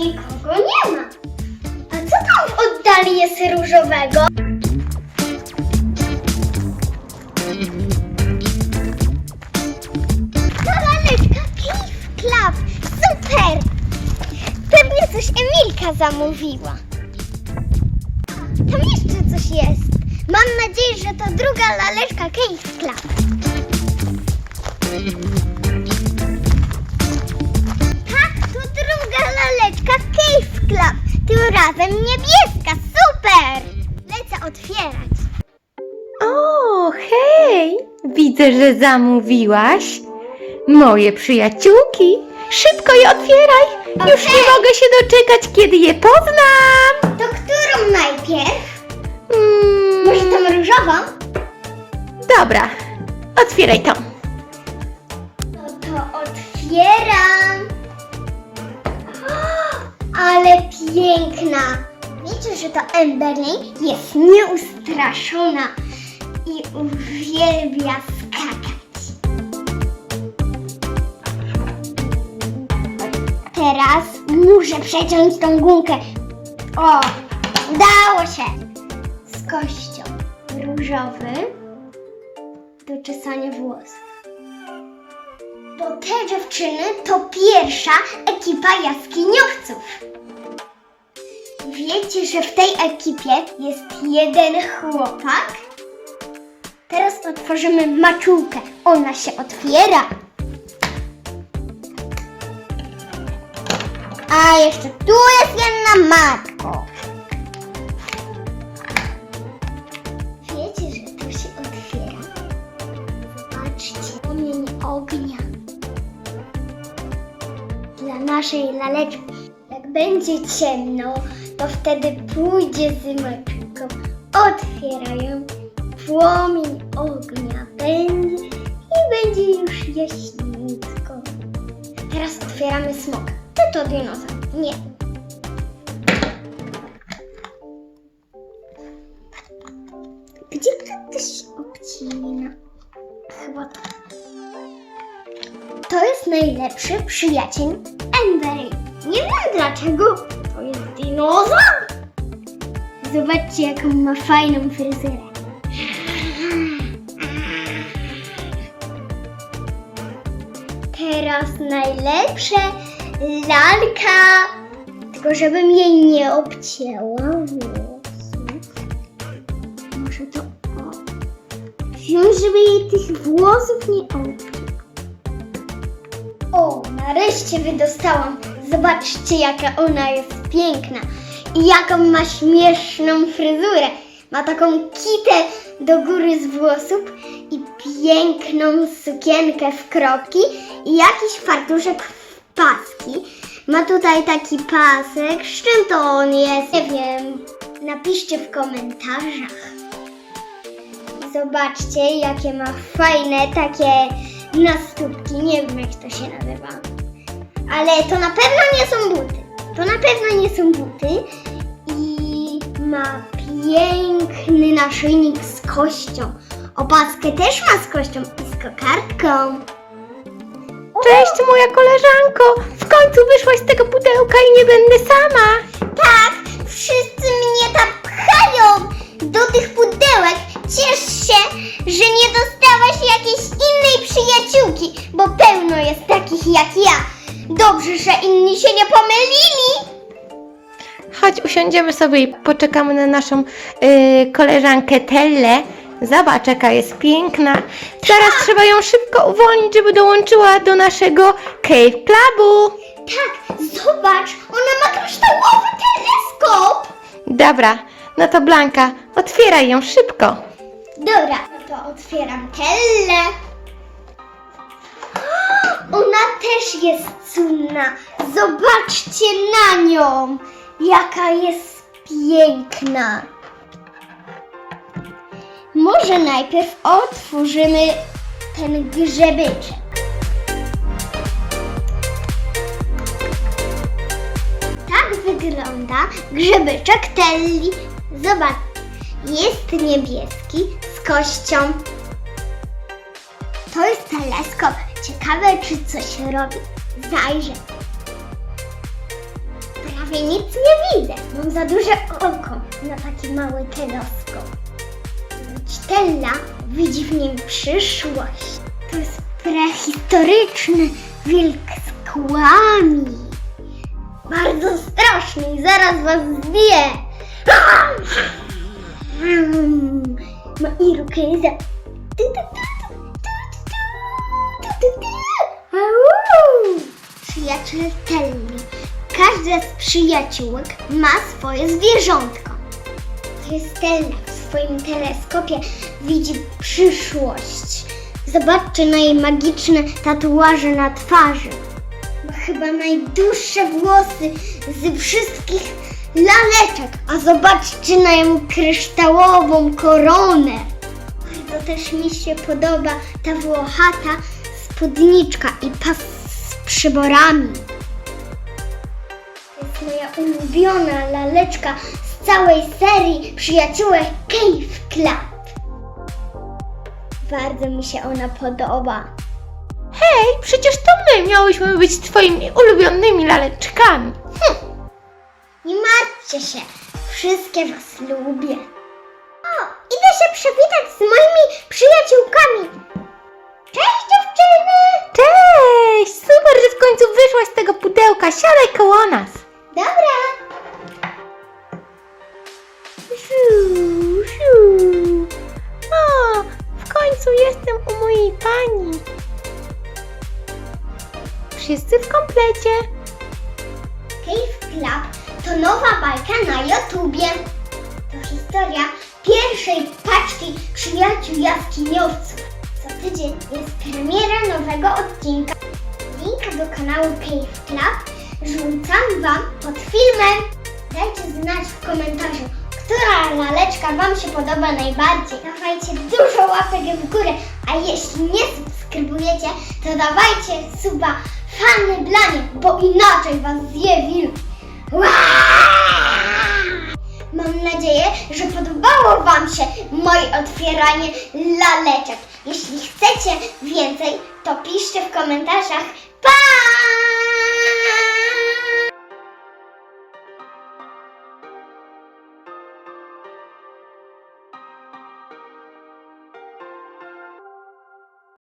nikogo nie ma. A co tam w oddali jest różowego? Kawalerka, Cliff Club, super! Pewnie coś Emilka zamówiła. Tam jeszcze coś jest. Mam nadzieję, że to druga laleczka Cliff Club. Razem niebieska. Super! Lecę otwierać. O, hej! Widzę, że zamówiłaś moje przyjaciółki. Szybko je otwieraj. Już nie mogę się doczekać, kiedy je poznam. To którą najpierw? Mm, Może tą różową? Dobra, otwieraj tą. No to otwieram. Ale piękna. Wiecie, że to Emberlin jest nieustraszona i uwielbia skakać. Teraz muszę przeciąć tą gumkę. O, udało się. Z kością różowy do czesania włosów. Bo te dziewczyny to pierwsza ekipa jaskiniowców. Wiecie, że w tej ekipie jest jeden chłopak? Teraz otworzymy maczułkę. Ona się otwiera. A jeszcze tu jest jedna matko. Wiecie, że to się otwiera? Zobaczcie, płomień ognia. Dla naszej laleczki. Jak będzie ciemno, to wtedy pójdzie z maczką. Otwierają. Płomień ognia będzie i będzie już jaśniutko. Teraz otwieramy smok. Czy to dinozaur? Nie. Gdzie to się obcina? Chyba to. To jest najlepszy przyjaciel Embery. Nie wiem dlaczego. Dinozaur. Zobaczcie, jaką ma fajną fryzurę. Teraz najlepsze lalka. Tylko żebym jej nie obcięła włosów. Może to o. Wziąć, żeby jej tych włosów nie obciąć. O, nareszcie wydostałam. Zobaczcie, jaka ona jest piękna. I jaką ma śmieszną fryzurę. Ma taką kitę do góry z włosów i piękną sukienkę w kropki i jakiś fartuszek w paski. Ma tutaj taki pasek. Z czym to on jest? Nie wiem. Napiszcie w komentarzach. Zobaczcie, jakie ma fajne takie nastópki. Nie wiem, jak to się nazywa. Ale to na pewno nie są buty. To na pewno nie są buty. I ma piękny naszyjnik z kością. Opaskę też ma z kością i z kokardką. Cześć, moja koleżanko. W końcu wyszłaś z tego pudełka i nie będę sama. Tak, wszyscy mnie tam pchają do tych pudełek. Ciesz się, że nie dostałaś jakiejś innej przyjaciółki, bo pełno jest takich jak ja. Dobrze, że inni się nie pomylili. Chodź, usiądziemy sobie i poczekamy na naszą y, koleżankę Tellę. Zobacz, jaka jest piękna. Teraz trzeba ją szybko uwolnić, żeby dołączyła do naszego Cave Clubu. Tak, zobacz, ona ma kryształowy teleskop. Dobra, no to Blanka, otwieraj ją szybko. Dobra, no to otwieram telle. Ona też jest cudna. Zobaczcie na nią, jaka jest piękna. Może najpierw otworzymy ten grzebyczek. Tak wygląda grzebyczek Telli. Zobacz, jest niebieski z kością. To jest teleskop. Ciekawe, czy coś robi. Zajrzę. prawie nic nie widzę. Mam za duże oko na taki mały teleskop. Stella widzi w nim przyszłość. To jest prehistoryczny wilk z kłami. Bardzo straszny i zaraz was zbije. Ma irokeza. Przyjaciel Telli. Każda z przyjaciółek ma swoje zwierzątko. Stella w swoim teleskopie widzi przyszłość. Zobaczcie na jej magiczne tatuaże na twarzy. Ma chyba najdłuższe włosy z wszystkich laleczek. A zobaczcie na ją kryształową koronę. Bardzo też mi się podoba ta włochata spódniczka i pas z przyborami. To jest moja ulubiona laleczka z całej serii przyjaciółek Cave Club. Bardzo mi się ona podoba. Hej, przecież to my miałyśmy być twoimi ulubionymi laleczkami. Nie martwcie się, wszystkie was lubię. O, idę się przywitać z moimi przyjaciółkami. Pudełka. Siadaj koło nas. Dobra. Siu, siu. O, w końcu jestem u mojej pani. Wszyscy w komplecie. Cave Club to nowa bajka na YouTubie. To historia pierwszej paczki przyjaciół jaskiniowców. Co tydzień jest premiera nowego odcinka. Do kanału Cave Club rzucam Wam pod filmem. Dajcie znać w komentarzu, która laleczka Wam się podoba najbardziej. Dawajcie dużo łapek w górę, a jeśli nie subskrybujecie, to dawajcie suba fany dla mnie, bo inaczej Was zje wilk. Mam nadzieję, że podobało Wam się moje otwieranie laleczek. Jeśli chcecie więcej, to piszcie w komentarzach. Bye!